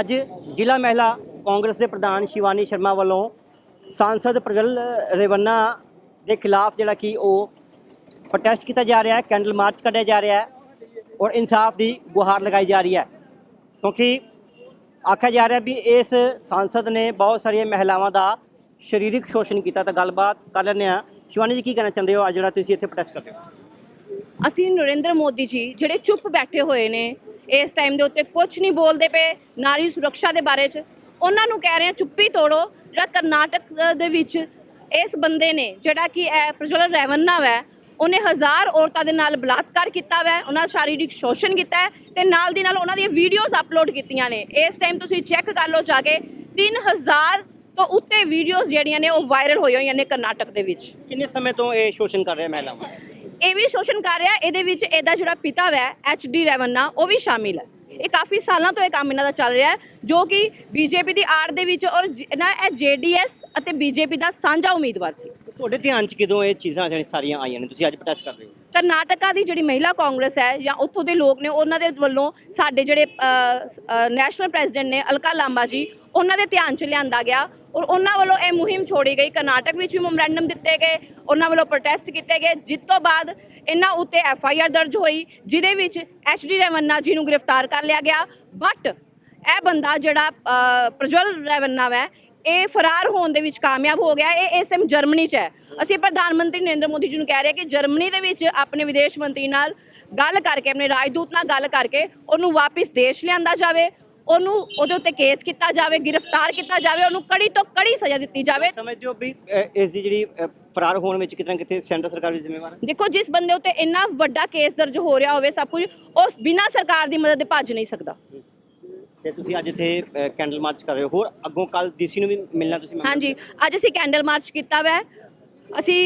ਅੱਜ ਜ਼ਿਲ੍ਹਾ ਮਹਿਲਾ ਕਾਂਗਰਸ ਦੇ ਪ੍ਰਧਾਨ ਸ਼ਿਵਾਨੀ ਸ਼ਰਮਾ ਵੱਲੋਂ ਸਾਂਸਦ ਪ੍ਰਗਲ ਰੇਵੰਨਾ ਦੇ ਖਿਲਾਫ ਜਿਹੜਾ ਕਿ ਉਹ ਪ੍ਰੋਟੈਸਟ ਕੀਤਾ ਜਾ ਰਿਹਾ ਹੈ ਕੈਂਡਲ ਮਾਰਚ ਕੱਢਿਆ ਜਾ ਰਿਹਾ ਹੈ ਔਰ ਇਨਸਾਫ ਦੀ ਗੁਹਾਰ ਲਗਾਈ ਜਾ ਰਹੀ ਹੈ। ਕਿਉਂਕਿ ਆਖਿਆ ਜਾ ਰਿਹਾ ਵੀ ਇਸ ਸੰਸਦ ਨੇ ਬਹੁਤ ਸਾਰੀਆਂ ਮਹਿਲਾਵਾਂ ਦਾ ਸਰੀਰਕ ਸ਼ੋਸ਼ਣ ਕੀਤਾ ਤਾਂ ਗੱਲਬਾਤ ਕਰ ਲੈਂਦੇ ਆ ਸ਼ਿਵਾਨੀ ਜੀ ਕੀ ਕਹਿਣਾ ਚਾਹੁੰਦੇ ਹੋ? ਅੱਜ ਜਿਹੜਾ ਤੁਸੀਂ ਇੱਥੇ ਪ੍ਰੋਟੈਸਟ ਕਰਦੇ ਹੋ। ਅਸੀਂ ਨਰਿੰਦਰ ਮੋਦੀ ਜੀ ਜਿਹੜੇ ਚੁੱਪ ਬੈਠੇ ਹੋਏ ਨੇ ਇਸ ਟਾਈਮ ਦੇ ਉੱਤੇ ਕੁਝ ਨਹੀਂ ਬੋਲਦੇ ਪਏ ਨਾਰੀ ਸੁਰੱਖਿਆ ਦੇ ਬਾਰੇ ਚ। ਉਹਨਾਂ ਨੂੰ ਕਹਿ ਰਹੇ ਆ ਚੁੱਪੀ ਤੋੜੋ, ਜਿਹੜਾ ਕਰਨਾਟਕ ਦੇ ਵਿੱਚ ਇਸ ਬੰਦੇ ਨੇ, ਜਿਹੜਾ ਕਿ ਇਹ ਪ੍ਰਜਵਲ ਰੈਵੰਨਾ ਵੈ, ਉਹਨੇ ਹਜ਼ਾਰ ਔਰਤਾਂ ਦੇ ਨਾਲ ਬਲਾਤਕਾਰ ਕੀਤਾ ਵੈ, ਉਹਨਾਂ ਸ਼ਾਰੀਰਿਕ ਸ਼ੋਸ਼ਣ ਕੀਤਾ ਹੈ ਤੇ ਨਾਲ ਦੀ ਨਾਲ ਉਹਨਾਂ ਦੀਆਂ ਵੀਡੀਓਜ਼ ਅਪਲੋਡ ਕੀਤੀਆਂ ਨੇ। ਇਸ ਟਾਈਮ ਤੁਸੀਂ ਚੈੱਕ ਕਰ ਲਓ ਜਾ ਕੇ 3000 ਤੋਂ ਉੱਤੇ ਵੀਡੀਓਜ਼ ਜਿਹੜੀਆਂ ਨੇ ਉਹ ਵਾਇਰਲ ਹੋਈਆਂ ਹੋਈਆਂ ਨੇ ਕਰਨਾਟਕ ਦੇ ਵਿੱਚ। ਕਿੰਨੇ ਸਮੇਂ ਤੋਂ ਇਹ ਸ਼ੋਸ਼ਣ ਕਰ ਰਹੇ ਮਹਿਲਾਵਾਂ? ਇਹ ਵੀ ਸ਼ੋਸ਼ਣ ਕਰ ਰਿਹਾ ਇਹਦੇ ਵਿੱਚ ਇਹਦਾ ਜਿਹੜਾ ਪਿਤਾ ਵੈ ਐਚ ਡੀ ਰੈਵੰਨਾ ਉਹ ਵੀ ਸ਼ਾਮਿਲ ਹੈ। ਇਹ ਕਾਫੀ ਸਾਲਾਂ ਤੋਂ ਇਹ ਕੰਮ ਇਹਨਾਂ ਦਾ ਚੱਲ ਰਿਹਾ ਹੈ ਜੋ ਕਿ ਬੀਜੇਪੀ ਦੀ ਆੜ ਦੇ ਵਿੱਚ ਔਰ ਜ- ਨਾ ਇਹ ਜੇਡੀਐਸ ਅਤੇ ਬੀਜੇਪੀ ਦਾ ਸਾਂਝਾ ਉਮੀਦਵਾਰ ਸੀ। ਤੁਹਾਡੇ ਧਿਆਨ 'ਚ ਕਿਦੋਂ ਇਹ ਚੀਜ਼ਾਂ ਜਿਹੜੀਆਂ ਸਾਰੀਆਂ ਆਈਆਂ ਨੇ? ਤੁਸੀਂ ਅੱਜ ਪ੍ਰੋਟੈਸਟ ਕਰ ਰਹੇ ਹੋ। ਕਰਨਾਟਕਾ ਦੀ ਜਿਹੜੀ ਮਹਿਲਾ ਕਾਂਗਰਸ ਹੈ ਜਾਂ ਉੱਥੋਂ ਦੇ ਲੋਕ ਨੇ ਉਹਨਾਂ ਦੇ ਵੱਲੋਂ ਸਾਡੇ ਜਿਹੜੇ ਨੈਸ਼ਨਲ ਪ੍ਰੈਜ਼ੀਡੈਂਟ ਨੇ ਅਲਕਾ ਲਾਂਬਾ ਜੀ ਉਹਨਾਂ ਦੇ ਧਿਆਨ 'ਚ ਲਿਆਂਦਾ ਗਿਆ ਔਰ ਉਹਨਾਂ ਵੱਲੋਂ ਇਹ ਮੁਹਿੰਮ ਛੋੜੀ ਗਈ। ਕਰਨਾਟਕ ਵਿੱਚ ਵੀ ਮੈਮੋਰੈਂਡਮ ਦਿੱਤੇ ਗਏ ਉਹਨਾਂ ਵੱਲੋਂ ਪ੍ਰੋਟੈਸਟ ਕੀਤੇ ਗਏ। ਜਿਸ ਤੋਂ ਬਾਅਦ ਇਹਨਾਂ ਉੱਤੇ ਐਫ ਆਈ ਆਰ ਦਰਜ ਹੋਈ ਜਿਹਦੇ ਵਿੱਚ ਐਚ ਡੀ ਰੈਵੰਨਾ ਜੀ ਨੂੰ ਗ੍ਰਿਫਤਾਰ ਕਰ ਲਿਆ ਗਿਆ। ਬਟ ਇਹ ਬੰਦਾ ਜਿਹੜਾ ਅ, ਪ੍ਰਜਵਲ ਰੈਵੰਨਾ ਵੈ ਇਹ ਫਰਾਰ ਹੋਣ ਦੇ ਵਿੱਚ ਕਾਮਯਾਬ ਹੋ ਗਿਆ। ਇਹ ਇਸ ਟਾਈਮ ਜਰਮਨੀ 'ਚ ਹੈ। ਅਸੀਂ ਪ੍ਰਧਾਨ ਮੰਤਰੀ ਨਰਿੰਦਰ ਮੋਦੀ ਜੀ ਨੂੰ ਕਹਿ ਰਹੇ ਕਿ ਜਰਮਨੀ ਦੇ ਵਿੱਚ ਆਪਣੇ ਵਿਦੇਸ਼ ਮੰਤਰੀ ਨਾਲ ਗੱਲ ਕਰਕੇ ਆਪਣੇ ਰਾਜਦੂਤ ਨਾਲ ਗੱਲ ਕਰਕੇ ਉਹਨੂੰ ਵਾਪਸ ਦੇਸ਼ ਲਿਆਂਦਾ ਜਾਵੇ। ਉਹਨੂੰ ਉਹਦੇ ਉੱਤੇ ਕੇਸ ਕੀਤਾ ਜਾਵੇ ਗ੍ਰਿਫਤਾਰ ਕੀਤਾ ਜਾਵੇ ਉਹਨੂੰ ਕੜੀ ਤੋਂ ਕੜੀ ਸਜ਼ਾ ਦਿੱਤੀ ਜਾਵੇ। ਸਮਝਦੇ ਹੋ ਵੀ ਇਸ ਦੀ ਜਿਹੜੀ ਫਰਾਰ ਹੋਣ ਵਿੱਚ ਕਿਤੇ ਨਾ ਕਿਤੇ ਸੈਂਟਰ ਸਰਕਾਰ ਵੀ ਜ਼ਿੰਮੇਵਾਰ ਹੈ? ਦੇਖੋ ਜਿਸ ਬੰਦੇ ਉੱਤੇ ਇੰਨਾ ਵੱਡਾ ਕੇਸ ਦਰਜ ਹੋ ਰਿਹਾ ਹੋਵੇ ਸਭ ਕੁਝ ਉਸ ਬਿਨਾਂ ਸਰਕਾਰ ਦੀ ਮਦਦ ਦੇ ਭੱਜ ਨਹੀਂ ਸਕਦਾ। ਤੇ ਤੁਸੀਂ ਅੱਜ ਇੱਥੇ ਕੈਂਡਲ ਮਾਰਚ ਕਰ ਰਹੇ ਹੋ। ਹੋਰ ਅੱਗੋਂ ਕੱਲ ਡੀਸੀ ਨੂੰ ਵੀ ਮਿਲਣਾ ਤੁਸੀਂ ਮੰਗ- ਹਾਂਜੀ ਅੱਜ ਅਸੀਂ ਕੈਂਡਲ ਮਾਰਚ ਕੀਤਾ ਵੈ। ਅਸੀਂ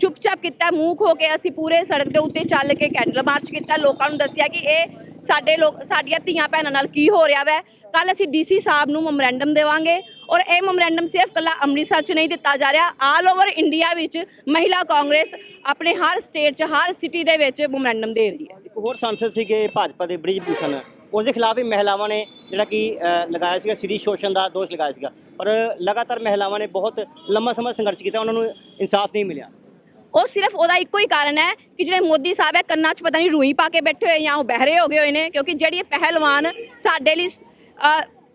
ਚੁੱਪਚਾਪ ਕੀਤਾ ਮੂੰਹ ਖੋ ਕੇ ਅਸੀਂ ਪੂਰੇ ਸੜਕ ਦੇ ਉੱਤੇ ਚੱਲ ਕੇ ਕੈਂਡਲ ਮਾਰਚ ਕੀਤਾ। ਲੋਕਾਂ ਨੂੰ ਦੱਸਿਆ ਕਿ ਇਹ ਸਾਡੇ ਲੋਕ ਸਾਡੀਆਂ ਧੀਆਂ ਭੈਣਾਂ ਨਾਲ ਕੀ ਹੋ ਰਿਹਾ ਵੈ? ਕੱਲ ਅਸੀਂ ਡੀਸੀ ਸਾਹਿਬ ਨੂੰ ਮੈਮੋਰੈਂਡਮ ਦੇਵਾਂਗੇ ਔਰ ਇਹ ਮੈਮੋਰੈਂਡਮ ਸਿਰਫ ਕੱਲਾ ਅੰਮ੍ਰਿਤਸਰ 'ਚ ਨਹੀਂ ਦਿੱਤਾ ਜਾ ਰਿਹਾ। ਆਲ ਓਵਰ ਇੰਡੀਆ ਵਿੱਚ ਮਹਿਲਾ ਕਾਂਗਰਸ ਆਪਣੇ ਹਰ ਸਟੇਟ 'ਚ, ਹਰ ਸਿਟੀ ਦੇ ਵਿੱਚ ਮੈਮੋਰੈਂਡਮ ਦੇ ਰਹੀ ਹੈ। ਇੱਕ ਹੋਰ ਸੰਸਦ ਸੀਗੇ ਭਾਜਪਾ ਦੇ ਬ੍ਰਿਜ ਭੂਸ਼ਣ ਉਸ ਦੇ ਖਿਲਾਫ ਵੀ ਮਹਿਲਾਵਾਂ ਨੇ ਜਿਹੜਾ ਕਿ ਲਗਾਇਆ ਸੀਗਾ, ਸ੍ਰੀ ਸ਼ੋਸ਼ਣ ਦਾ ਦੋਸ਼ ਲਗਾਇਆ ਸੀਗਾ। ਪਰ ਲਗਾਤਾਰ ਮਹਿਲਾਵਾਂ ਨੇ ਬਹੁਤ ਲੰਮਾ ਸਮਾਂ ਸੰਘਰਸ਼ ਕੀਤਾ, ਉਹਨਾਂ ਨੂੰ ਇਨਸਾਫ ਨਹੀਂ ਮਿਲਿਆ। ਉਹ ਸਿਰਫ ਉਹਦਾ ਇੱਕੋ ਹੀ ਕਾਰਨ ਹੈ ਕਿ ਜਿਹੜੇ ਮੋਦੀ ਸਾਹਿਬ ਹੈ, ਕੰਨਾਂ 'ਚ ਪਤਾ ਨਹੀਂ ਰੂਈ ਪਾ ਕੇ ਬੈਠੇ ਹੋਏ ਜਾਂ ਉਹ ਬਹਿਰੇ ਹੋ ਗਏ ਹੋਏ ਨੇ, ਕਿਉਂਕਿ ਜਿਹੜੀ ਇਹ ਪਹਿਲਵਾਨ ਸਾਡੇ ਲਈ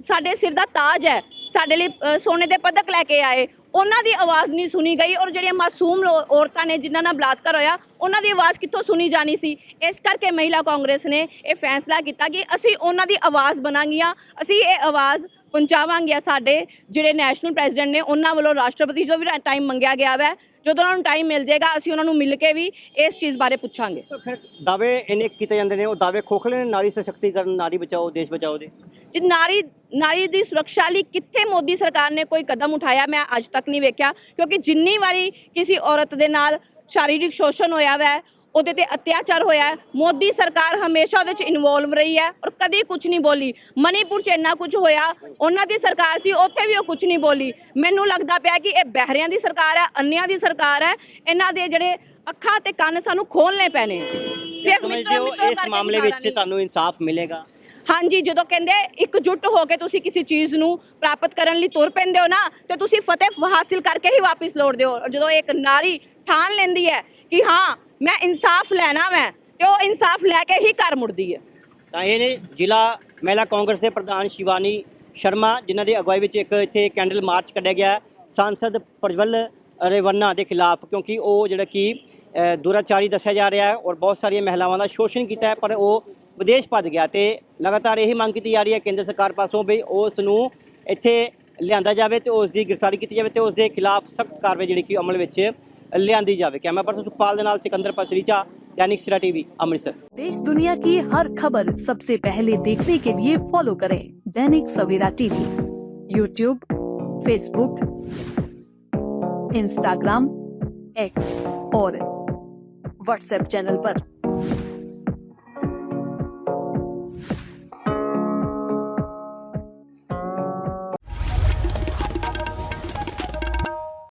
ਸਾਡੇ ਸਿਰ ਦਾ ਤਾਜ ਹੈ, ਸਾਡੇ ਲਈ ਸੋਨੇ ਦੇ ਪਦਕ ਲੈ ਕੇ ਆਏ, ਉਹਨਾਂ ਦੀ ਆਵਾਜ਼ ਨਹੀਂ ਸੁਣੀ ਗਈ ਔਰ ਜਿਹੜੀਆਂ ਮਾਸੂਮ ਲੋ- ਔਰਤਾਂ ਨੇ ਜਿਨ੍ਹਾਂ ਨਾਲ ਬਲਾਤਕਾਰ ਹੋਇਆ, ਉਹਨਾਂ ਦੀ ਆਵਾਜ਼ ਕਿੱਥੋਂ ਸੁਣੀ ਜਾਣੀ ਸੀ? ਇਸ ਕਰਕੇ ਮਹਿਲਾ ਕਾਂਗਰਸ ਨੇ ਇਹ ਫੈਸਲਾ ਕੀਤਾ ਕਿ ਅਸੀਂ ਉਹਨਾਂ ਦੀ ਆਵਾਜ਼ ਬਣਾਂਗੀਆਂ, ਅਸੀਂ ਇਹ ਆਵਾਜ਼ ਪਹੁੰਚਾਵਾਂਗੇ ਸਾਡੇ, ਜਿਹੜੇ ਨੈਸ਼ਨਲ ਪ੍ਰੈਜ਼ੀਡੈਂਟ ਨੇ, ਉਹਨਾਂ ਵੱਲੋਂ ਰਾਸ਼ਟਰਪਤੀ ਜੀ ਤੋਂ ਵੀ ਟਾਈਮ ਮੰਗਿਆ ਗਿਆ ਵੈ ਜਦੋਂ ਉਹਨਾਂ ਨੂੰ ਟਾਈਮ ਮਿਲ ਜਾਏਗਾ ਅਸੀਂ ਉਹਨਾਂ ਨੂੰ ਮਿਲ ਕੇ ਵੀ ਇਸ ਚੀਜ਼ ਬਾਰੇ ਪੁੱਛਾਂਗੇ। ਫਿਰ ਦਾਅਵੇ ਇਹਨੇ ਕੀਤੇ ਜਾਂਦੇ ਨੇ ਉਹ ਦਾਅਵੇ ਖੋਖਲੇ ਨੇ ਨਾਰੀ ਸਸ਼ਕਤੀਕਰਨ ਨਾਰੀ ਬਚਾਓ ਦੇਸ਼ ਬਚਾਓ ਦੇ? ਜੇ ਨਾਰੀ ਨਾਰੀ ਦੀ ਸੁਰੱਖਿਆ ਲਈ ਕਿੱਥੇ ਮੋਦੀ ਸਰਕਾਰ ਨੇ ਕੋਈ ਕਦਮ ਉਠਾਇਆ? ਮੈਂ ਅੱਜ ਤੱਕ ਨਹੀਂ ਵੇਖਿਆ ਕਿਉਂਕਿ ਜਿੰਨੀ ਵਾਰੀ ਕਿਸੇ ਔਰਤ ਦੇ ਨਾਲ ਸ਼ਾਰੀਰਿਕ ਸ਼ੋਸ਼ਣ ਹੋਇਆ ਵੈ ਉਹਦੇ ਤੇ ਅਤਿਆਚਾਰ ਹੋਇਆ ਹੈ, ਮੋਦੀ ਸਰਕਾਰ ਹਮੇਸ਼ਾ ਉਹਦੇ ਚ ਇਨਵੋਲਵ ਰਹੀ ਹੈ ਔਰ ਕਦੀ ਕੁਝ ਨਹੀਂ ਬੋਲੀ। ਮਨੀਪੁਰ ਚ ਇੰਨਾ ਕੁਝ ਹੋਇਆ ਉਹਨਾਂ ਦੀ ਸਰਕਾਰ ਸੀ ਉੱਥੇ ਵੀ ਉਹ ਕੁਝ ਨਹੀਂ ਬੋਲੀ। ਮੈਨੂੰ ਲੱਗਦਾ ਪਿਆ ਕਿ ਇਹ ਬਹਿਰਿਆਂ ਦੀ ਸਰਕਾਰ ਹੈ ਅੰਨਿਆਂ ਦੀ ਸਰਕਾਰ ਹੈ। ਇਹਨਾਂ ਦੇ ਜਿਹੜੇ ਅੱਖਾਂ ਤੇ ਕੰਨ ਸਾਨੂੰ ਖੋਲਣੇ ਪੈਣੇ। ਸਿਰਫ ਮਿੱਤਰੋ ਮਿੱਤਰੋ ਇਸ ਮਾਮਲੇ ਵਿੱਚ। ਤੁਹਾਨੂੰ ਇਨਸਾਫ ਮਿਲੇਗਾ? ਹਾਂਜੀ, ਜਦੋਂ ਕਹਿੰਦੇ ਇਕਜੁੱਟ ਹੋ ਕੇ ਤੁਸੀਂ ਕਿਸੇ ਚੀਜ਼ ਨੂੰ ਪ੍ਰਾਪਤ ਕਰਨ ਲਈ ਤੁਰ ਪੈਂਦੇ ਹੋ ਨਾ, ਤੇ ਤੁਸੀਂ ਫਤਿਹ ਹਾਸਿਲ ਕਰਕੇ ਹੀ ਵਾਪਸ ਲੌਟਦੇ ਹੋ ਔਰ ਜਦੋਂ ਇੱਕ ਨਾਰੀ ਠਾਣ ਲੈਂਦੀ ਹੈ ਕਿ ਹਾਂ, ਮੈਂ ਇਨਸਾਫ ਲੈਣਾ ਮੈਂ ਤੇ ਉਹ ਇਨਸਾਫ ਲੈ ਕੇ ਹੀ ਘਰ ਮੁੜਦੀ ਹੈ। ਤਾਂ ਇਹ ਨੇ ਜ਼ਿਲ੍ਹਾ ਮਹਿਲਾ ਕਾਂਗਰਸ ਦੇ ਪ੍ਰਧਾਨ ਸ਼ਿਵਾਨੀ ਸ਼ਰਮਾ, ਜਿਨ੍ਹਾਂ ਦੀ ਅਗਵਾਈ ਵਿੱਚ ਇੱਕ ਇੱਥੇ ਕੈਂਡਲ ਮਾਰਚ ਕੱਢਿਆ ਗਿਆ ਸੰਸਦ ਪ੍ਰਜਵਲ ਰੇਵੰਨਾ ਦੇ ਖਿਲਾਫ, ਕਿਉਂਕਿ ਉਹ ਜਿਹੜਾ ਕਿ ਦੁਰਾਚਾਰੀ ਦੱਸਿਆ ਜਾ ਰਿਹਾ ਹੈ ਔਰ ਬਹੁਤ ਸਾਰੀਆਂ ਮਹਿਲਾਵਾਂ ਦਾ ਸ਼ੋਸ਼ਣ ਕੀਤਾ ਹੈ, ਪਰ ਉਹ ਵਿਦੇਸ਼ ਭੱਜ ਗਿਆ ਤੇ ਲਗਾਤਾਰ ਇਹੀ ਮੰਗ ਕੀਤੀ ਜਾ ਰਹੀ ਹੈ ਕੇਂਦਰ ਸਰਕਾਰ ਪਾਸੋਂ ਵੀ ਉਸ ਨੂੰ ਇੱਥੇ ਲਿਆਂਦਾ ਜਾਵੇ ਤੇ ਉਸ ਦੀ ਗ੍ਰਿਫਤਾਰੀ ਕੀਤੀ ਜਾਵੇ ਤੇ ਉਸ ਦੇ ਖਿਲਾਫ ਸਖਤ ਕਾਰਵਾਈ ਜਿਹੜੀ ਕਿ ਅਮਲ ਵਿੱਚ ਲਿਆਂਦੀ ਜਾਵੇ ਕੈਮਰਾ ਪਰਸਨ ਸੁਖਪਾਲ ਦੇ ਨਾਲ ਸਿਕੰਦਰ ਪਸਰੀਚਾ दैनिक सिरा टीवी अमृतसर देश दुनिया की हर खबर सबसे पहले देखने के लिए फॉलो करें Dainik Savera TV YouTube Facebook Instagram X और व्हाट्सएप चैनल पर।